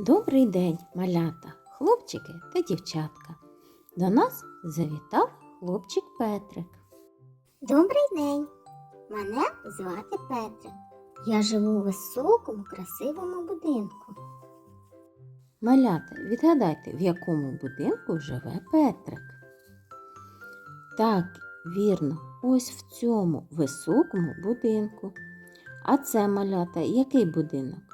Добрий день, малята, хлопчики та дівчатка. До нас завітав хлопчик Петрик. Добрий день. Мене звати Петрик. Я живу у високому, красивому будинку. Малята, відгадайте, в якому будинку живе Петрик. Так, вірно, ось в цьому високому будинку. А це малята, який будинок?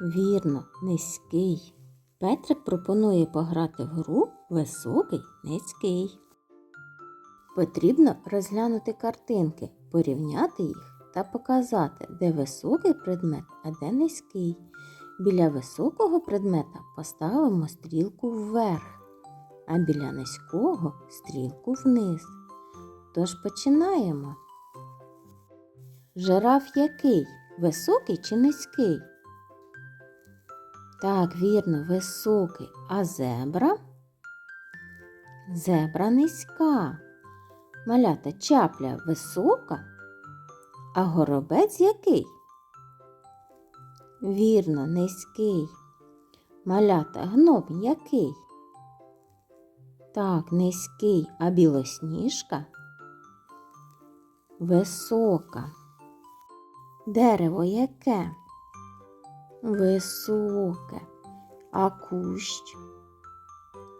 Вірно, низький. Петрик пропонує пограти в гру високий низький. Потрібно розглянути картинки, порівняти їх та показати, де високий предмет, а де низький. Біля високого предмета поставимо стрілку вверх, а біля низького стрілку вниз. Тож починаємо. Жираф який? Високий чи низький? Так, вірно, високий. А зебра? Зебра низька. Малята чапля висока, а горобець який? Вірно, низький. Малята гном який? Так, низький, а білосніжка? Висока. Дерево яке? Високе. А кущ?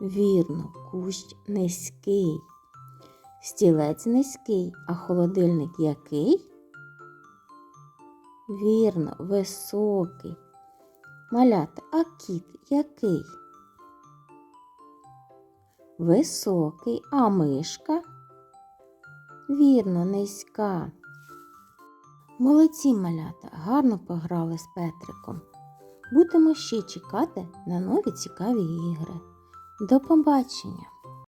Вірно, кущ низький. Стілець низький, а холодильник який? Вірно, високий. Малята, а кіт який? Високий, а мишка? Вірно, низька. Молодці малята, гарно пограли з Петриком. Будемо ще чекати на нові цікаві ігри. До побачення!